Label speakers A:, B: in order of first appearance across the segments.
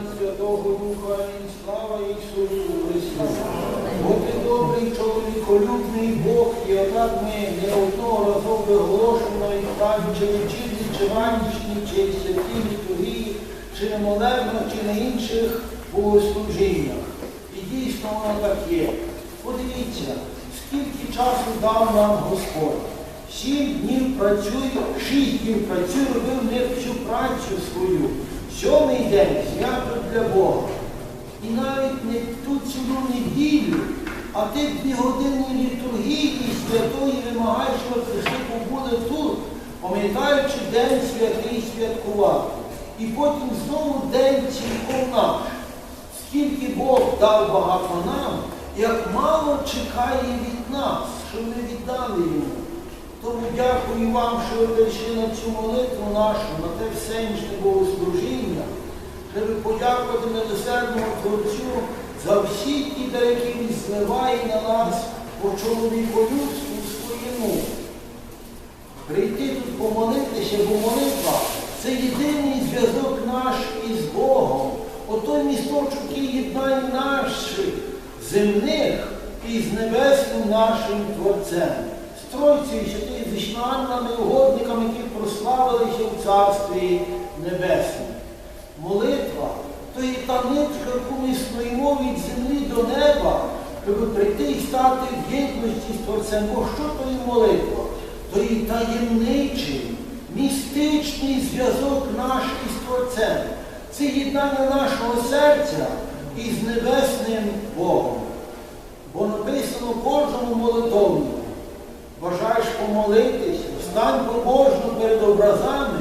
A: Святого Духа і слава Ісусу Христу. Бо ти добрий чоловіколюбний Бог, і однак ми не одного разу виголошено і кажучи, вечірні, чи ванічні, чи святі літургії, чи не молебно, чи на інших богослужіннях. І дійсно воно так є. Подивіться, скільки часу дав нам Господь. Сім днів працює, шість днів працює, робив не всю працю свою. Сьомий день свято для Бога. І навіть не ту цілу неділю, а ти дві години літургії святої вимагаєш, щоб Христи побули тут, пам'ятаючи день святий святкувати. І потім знову день цілком наш. Скільки Бог дав багато нам, як мало чекає від нас, щоб ми віддали йому. Тому дякую вам, що ви прийшли на цю молитву нашу, на те всенічне богослужіння, щоб подякувати милосердному Творцю за всі ті дари, які він зливає на нас по чоловіку-людству своєму. Прийти тут помолитися, бо молитва це єдиний зв'язок наш із Богом. Отой місточок, який єднає наших земних із небесним нашим Творцем. Тройцею, святими вишнанними угодниками, які прославилися в Царстві Небесному. Молитва то є та нитка, яку ми стоїмо від землі до неба, щоб прийти і стати в єдності з Творцем. Бо що то є молитва? То є таємничий, містичний зв'язок наш із Творцем. Це єднання нашого серця із Небесним Богом. Бо написано кожному молитовнику. Бажаєш помолитися, встань побожно перед образами,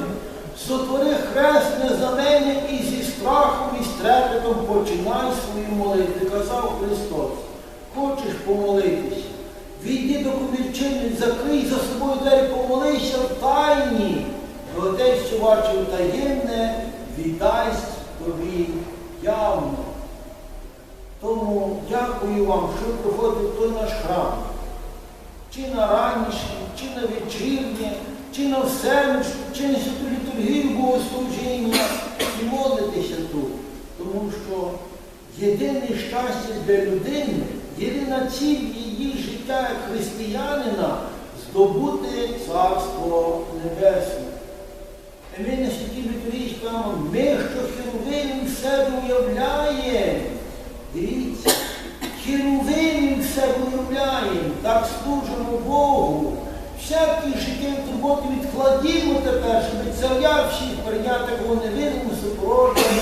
A: сотвори хресне знамення і зі страхом і стрепетом починай свою молитву, казав Христос. Хочеш помолитися? Відійди до комірчини, закрий за собою двері, помолися в тайні. Отець, що бачив таємне, віддасть тобі явно. Тому дякую вам, що ви приходите в той наш храм чи на ранішнє, чи на вечірнє, чи на всеночне, чи на святу літургію богослужіння і молитися тут. Тому що єдине щастя для людини, єдина ціль її життя як християнина здобути Царство Небесне. І ми на святій літургії скажемо, ми, що херовим в себе уявляємо. Все виявляємо, так служимо Богу. Всякі життєві турботи відкладімо тепер, щоб всіх прийняти кого невидиму супроводження,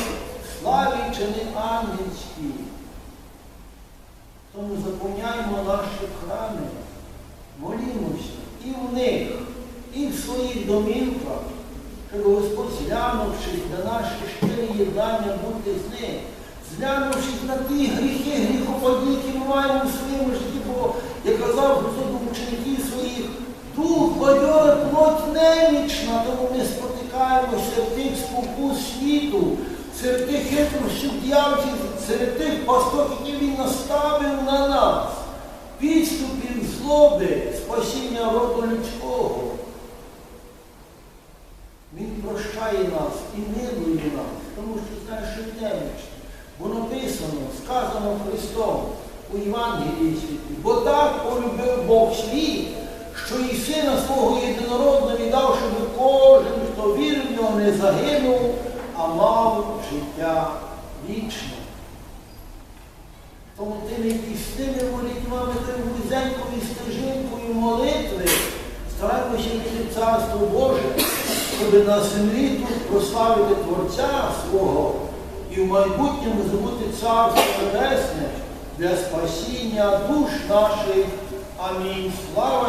A: славі чи не ангельській. Тому заповняємо наші храми, молімося і в них, і в своїх домівках, щоб Господь, зглянувшись на наші щирі єднання бути з ним зглянувшись на ті гріхи, гріхопадні, які ми маємо в своєму житті, бо, як казав Господь учеників своїх, дух бадьора плоть немічна, тому ми спотикаємося серед тих спокус світу, серед тих хитрощів діявців, серед тих пасток, які він наставив на нас, підступів злоби, спасіння роду людського. Він прощає нас і милує нас, тому що знає, що немічно. Бо написано, сказано Христом у Євангелії світі, бо так полюбив Бог світ, що і сина свого єдинородного віддав, щоб кожен, хто вірив в нього, не загинув, а мав життя вічне. Тому тими пісними молитвами, тим вузенькою стежинкою молитви стараємося від Царство Боже, щоб на землі тут прославити Творця свого і в майбутньому здобути Царство Небесне для спасіння душ наших. Амінь. Слава!